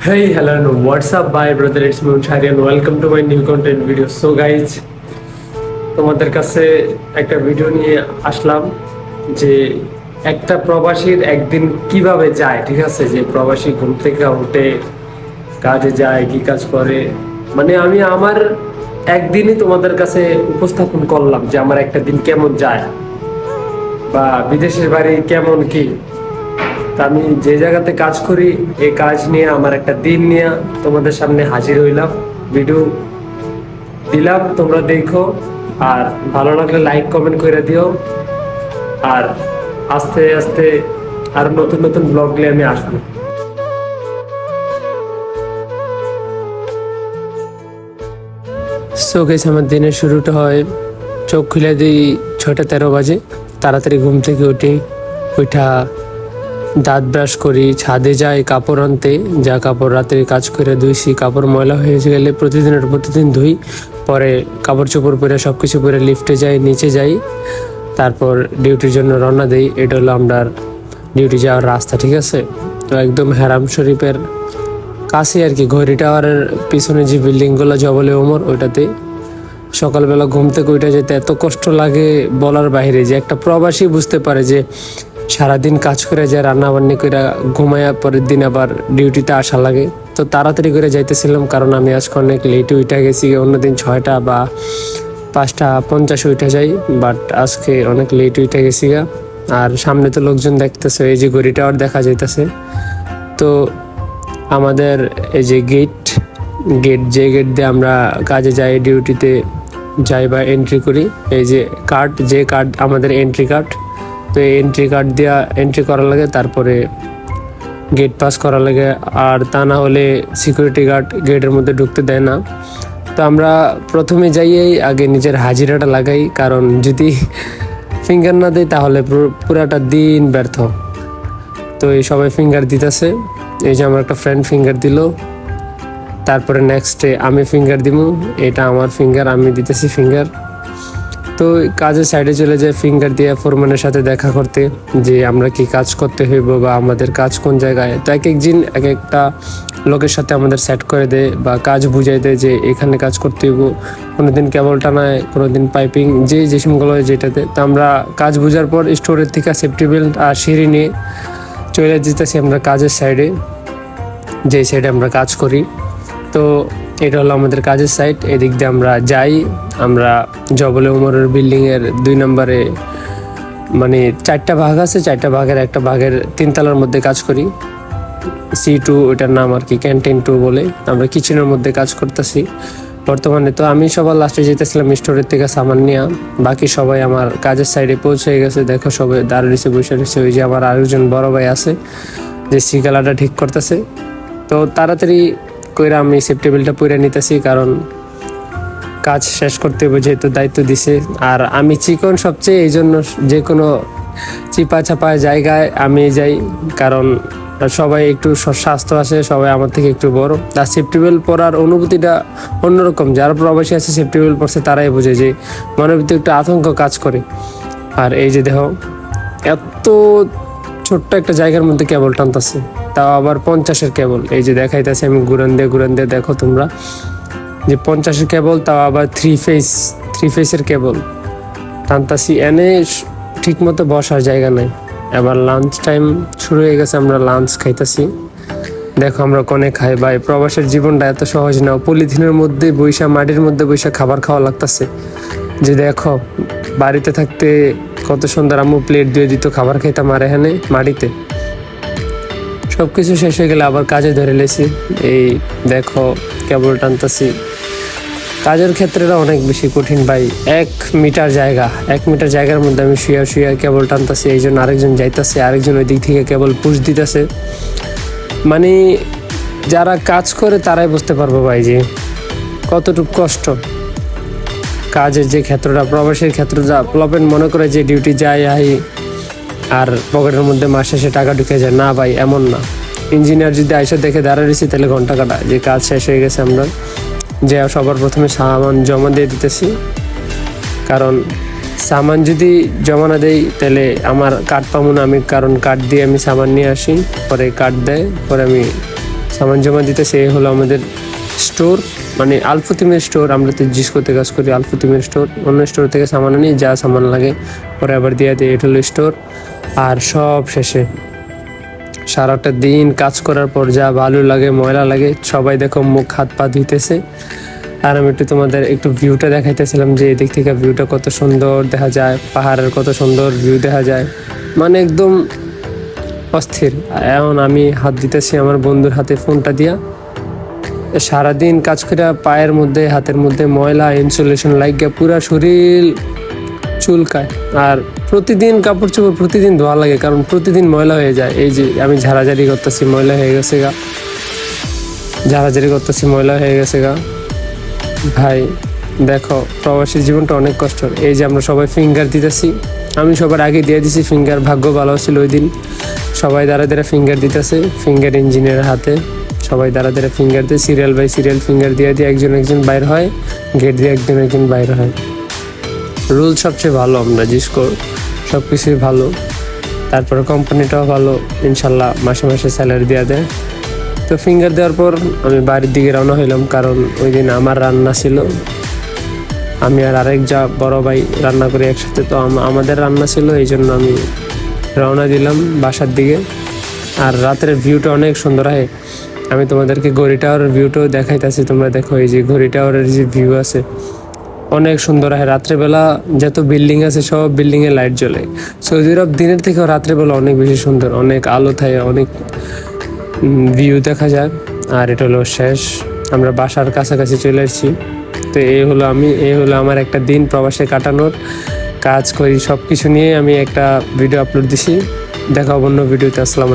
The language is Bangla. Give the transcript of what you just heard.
Hey, hello, and what's up, bye, brother? It's Moon Shari, and welcome to my new content video. So, guys, তোমাদের কাছে একটা ভিডিও নিয়ে আসলাম যে একটা প্রবাসীর একদিন কীভাবে যায় ঠিক আছে যে প্রবাসী ঘুম থেকে উঠে কাজে যায় কি কাজ করে মানে আমি আমার একদিনই তোমাদের কাছে উপস্থাপন করলাম যে আমার একটা দিন কেমন যায় বা বিদেশের বাড়ি কেমন কি তা আমি যে জায়গাতে কাজ করি এই কাজ নিয়ে আমার একটা দিন নিয়ে তোমাদের সামনে হাজির হইলাম। ভিডিও দিলাম, তোমরা দেখো। আর ভালো লাগলে লাইক কমেন্ট করে দিও। আর আস্তে আস্তে আরও নতুন নতুন ব্লগ নিয়ে আমি আসব। সো গেছে আমার দিনের শুরুটা হয় চোখ খুলে দিই ছটা তেরো বাজে। তাড়াতাড়ি ঘুম থেকে উঠি, উঠা দাঁত ব্রাশ করি, ছাদে যাই, কাপড় আনতে। যা কাপড় রাতে কাজ করে ধুইছি, কাপড় ময়লা হয়ে গেলে প্রতিদিনের প্রতিদিন ধুই। পরে কাপড় চোপড় পরে সব কিছু পরে লিফটে যাই, নিচে যাই। তারপর ডিউটির জন্য রওনা দেই। এটা হলো আমার ডিউটি যাওয়ার রাস্তা, ঠিক আছে? তো একদম হ্যারাম শরীফের কাছে আর কি, ঘড়ি টাওয়ারের পিছনে যে বিল্ডিংগুলো জবলে ওমর, ওইটাতে। সকালবেলা ঘুম থেকে ওইটা যেতে এত কষ্ট লাগে বলার বাইরে যে একটা প্রবাসী বুঝতে পারে যে সারাদিন কাজ করে যায় রান্না বান্নি করে ঘুমাইয়া পরের দিন আবার ডিউটিতে আসা লাগে। তো তাড়াতাড়ি করে যাইতেছিলাম কারণ আমি আজকে অনেক লেটে উঠে গেছি, অন্যদিন ছয়টা বা পাঁচটা পঞ্চাশ উঠে যাই বাট আজকে অনেক লেট উঠে গেছি গা। আর সামনে তো লোকজন দেখতেছে, এই যে ঘড়ি টাওয়ার দেখা যাইতেছে। তো আমাদের এই যে গেট গেট যে গেট দিয়ে আমরা কাজে যাই ডিউটিতে যাই বা এন্ট্রি করি, এই যে কার্ড যে কার্ড আমাদের এন্ট্রি কার্ড তো এন্ট্রি কার্ড দিয়া এন্ট্রি করা লাগে, তারপরে গেট পাস করা লাগে। আর তা না হলে সিকিউরিটি গার্ড গেটের মধ্যে ঢুকতে দেয় না। তো আমরা প্রথমে যাইয়েই আগে নিজের হাজিরাটা লাগাই, কারণ যদি ফিঙ্গার না দেয় তাহলে পুরো- পুরাটা দিন ব্যর্থ। তো এই সবাই ফিঙ্গার দিতেছে। এই যে আমার একটা ফ্রেন্ড ফিঙ্গার দিল। তারপরে নেক্সটে আমি ফিঙ্গার দিব এটা আমার ফিঙ্গার আমি দিতেছি ফিঙ্গার তো কাজের সাইডে চলে যায় ফিঙ্গার দিয়ে ফোরম্যানের সাথে দেখা করতে, যে আমরা কি কাজ করতে হইব বা আমাদের কাজ কোন জায়গায়। তো এক এক দিন এক একটা লোকের সাথে আমাদের সেট করে দেয় বা কাজ বুঝাই দেয় যে এখানে কাজ করতে হইব। কোনোদিন কেবল টানায় কোনো দিন পাইপিং যে যেসমগুলো হয় যেটাতে। তো আমরা কাজ বুঝার পর স্টোরের থেকে সেফটি বেল্ট আর সিঁড়ি নিয়ে চলে যেতেছি আমরা কাজের সাইডে যে সাইডে আমরা কাজ করি। তো এটা হলো আমাদের কাজের সাইট এদিক দিয়ে আমরা যাই। আমরা জবলে উমরের বিল্ডিং এর দুই নম্বরে মানে চারটা ভাগ আছে, চারটা ভাগের একটা ভাগের তিনতলার মধ্যে কাজ করি। সি টু ওইটার নাম আর কি ক্যান্টিন টু বলে। আমরা কিচেনের মধ্যে কাজ করতেছি। বর্তমানে তো আমি সবার লাস্টে যেতেছিলাম স্টোরের থেকে সামান নিয়ে। বাকি সবাই আমার কাজের সাইডে পৌঁছে গেছে। দেখো সবাই দাঁড়িয়ে রয়েছে বসে রয়েছে ওই যে আমার আরেকজন বড় ভাই আছে, যে সিগালাটা ঠিক করতেছে। তো তাড়াতাড়ি কইরা আমি সেফটি বেলটা পরে নিতেছি, কারণ কাজ শেষ করতে হবে যেহেতু দায়িত্ব দিছে। আর আমি চিকন সবচেয়ে, এই জন্য যে কোনো চিপা চাপা জায়গায় আমি যাই, কারণ সবাই একটু স্বাস্থ্য আছে, সবাই আমার থেকে একটু বড়। আর সেফটি বেল্ট পরার অনুভূতিটা অন্যরকম, যারা প্রবাসী আছে সেফটি বেল্ট পরছে, তারাই বোঝে যে মনের ভিতরে একটু আতঙ্ক কাজ করে। আর এই যে দেখো, এত ছোট্ট একটা জায়গার মধ্যে কেবল টানতাছে। তাও আবার পঞ্চাশের কেবল। এই যে দেখাইতেছে আমি ঘুরান দিয়ে ঘুরান দিয়ে দেখো তোমরা। যে পঞ্চাশের কেবল, তাও আবার থ্রি ফেস থ্রি ফেসের কেবল। টানতাছি এনে ঠিক মতো বসার জায়গা নাই। এবার লাঞ্চ টাইম শুরু হয়ে গেছে, আমরা লাঞ্চ খাইতাছি। দেখো আমরা কনে খাই। ভাই, প্রবাসের জীবনটা এত সহজ না। পলিথিনের মধ্যে বৈশা, মাটির মধ্যে বৈশা খাবার খাওয়া লাগতাছে। যে দেখো, বাড়িতে থাকতে কত সুন্দর আম্মু প্লেট দিয়ে দিত খাবার খাইতাম। আর এখানে মাটিতে সব কিছু শেষ হয়ে গেলে আবার কাজে ধরে লেছি। এই দেখো, কেবল টানতাছি। কাজের ক্ষেত্রেটা অনেক বেশি কঠিন ভাই। এক মিটার জায়গা, এক মিটার জায়গার মধ্যে আমি শুয়া শুয়া কেবল টানতাছি, এই জন্য আরেকজন যাইতাছে, আরেকজন ওই দিক থেকে কেবল পুষ দিতেছে। মানে যারা কাজ করে তারাই বুঝতে পারব ভাই যে কতটুকু কষ্ট। কাজের যে ক্ষেত্রটা প্রবাসের ক্ষেত্রটা প্লবেন মনে করে যে ডিউটি যায় আই আর পকেটের মধ্যে মাস শেষে টাকা ঢুকে যায়, না ভাই, এমন না। ইঞ্জিনিয়ার যদি আইসা দেখে দাঁড়াইছি তাহলে ঘণ্টা কাটা যে কাজ শেষ হয়ে গেছে আমরা, যে সবার প্রথমে সামান জমা দিয়ে দিতেছি। কারণ সামান যদি জমা না দেই, তাহলে আমার কার্ড পাবো না আমি, কারণ কার্ড দিয়ে আমি সামান নিয়ে আসি, পরে কার্ড দেয়, পরে আমি সামান জমা দিতেছে। এই হলো আমাদের স্টোর। মানে আলফুতিমের স্টোর আমরা তো জিসকোতে কাজ করি আলফুতিমের স্টোর অন্য স্টোর থেকে সামান আনি, যা সামান লাগে। পরে আবার দিয়ে দিই এটা হলো স্টোর আর সব শেষে সারাটা দিন কাজ করার পর যা ভালো লাগে, ময়লা লাগে, সবাই দেখো মুখ, হাত, পা ধুইতেছে। আর আমি একটু তোমাদের একটু ভিউটা দেখাইতেছিলাম যে এদিক থেকে ভিউটা কত সুন্দর দেখা যায়, পাহাড়ের কত সুন্দর ভিউ দেখা যায়। মানে একদম অস্থির। এখন আমি হাত দিতেছি আমার বন্ধুর হাতে ফোনটা দিয়া। সারাদিন কাজ করে পায়ের মধ্যে, হাতের মধ্যে ময়লা ইনসুলেশন লাগিয়ে পুরা শরীর চুলকায়। আর প্রতিদিন কাপড় চোপড় প্রতিদিন ধোয়া লাগে, কারণ প্রতিদিন ময়লা হয়ে যায়। এই যে আমি ঝাড়াঝাড়ি করতেছি, ময়লা হয়ে গেছে গা। ঝাড়াঝাড়ি করতেছি, ময়লা হয়ে গেছে গা। ভাই, দেখো, প্রবাসী জীবনটা অনেক কষ্ট এই যে আমরা সবাই ফিঙ্গার দিতেছি, আমি সবার আগে দিয়ে দিছি ফিঙ্গার ভাগ্য ভালো ছিল ওই দিন। সবাই দাঁড়া দাঁড়া ফিঙ্গার দিতেছে ফিঙ্গার ইঞ্জিনিয়ারের হাতে। সবাই দাঁড়া দাঁড়া ফিঙ্গার দিয়ে সিরিয়াল বাই সিরিয়াল ফিঙ্গার দিয়ে দিয়ে একজন একজন বাইর হয় গেট দিয়ে একজন একজন বাইর হয়। রুল সবচেয়ে ভালো আমরা জিসকো সব কিছুই ভালো। তারপরে কোম্পানিটাও ভালো, ইনশাল্লাহ মাসে মাসে স্যালারি দেওয়া দেয়। তো ফিঙ্গার দেওয়ার পর আমি বাড়ির দিকে রওনা হইলাম, কারণ ওই দিন আমার রান্না ছিল। আমি আর আরেক যা বড় ভাই রান্না করি একসাথে, তো আমাদের রান্না ছিল, এই জন্য আমি রওনা দিলাম বাসার দিকে। আর রাতের ভিউটা অনেক সুন্দর হয়। আমি তোমাদেরকে ঘড়ি টাওয়ারের ভিউটাও দেখাইতেছি, তোমরা দেখো এই যে ঘড়ি টাওয়ারের যে ভিউ আছে। অনেক সুন্দর হয়, রাত্রেবেলা যত বিল্ডিং আছে সব বিল্ডিং এ লাইট জ্বলে। সৌদি আরব দিনের থেকেও রাত্রেবেলা অনেক বেশি সুন্দর, অনেক আলো থাকে, অনেক ভিউ দেখা যায়। আর এটা হলো শেষ। আমরা বাসার কাছাকাছি চলে এসেছি। তো এই হলো আমি এই হলো আমার একটা দিন প্রবাসে কাটানোর কাজ করি সব কিছু নিয়ে আমি একটা ভিডিও আপলোড দিছি। দেখা অন্য ভিডিওতে আসসালাম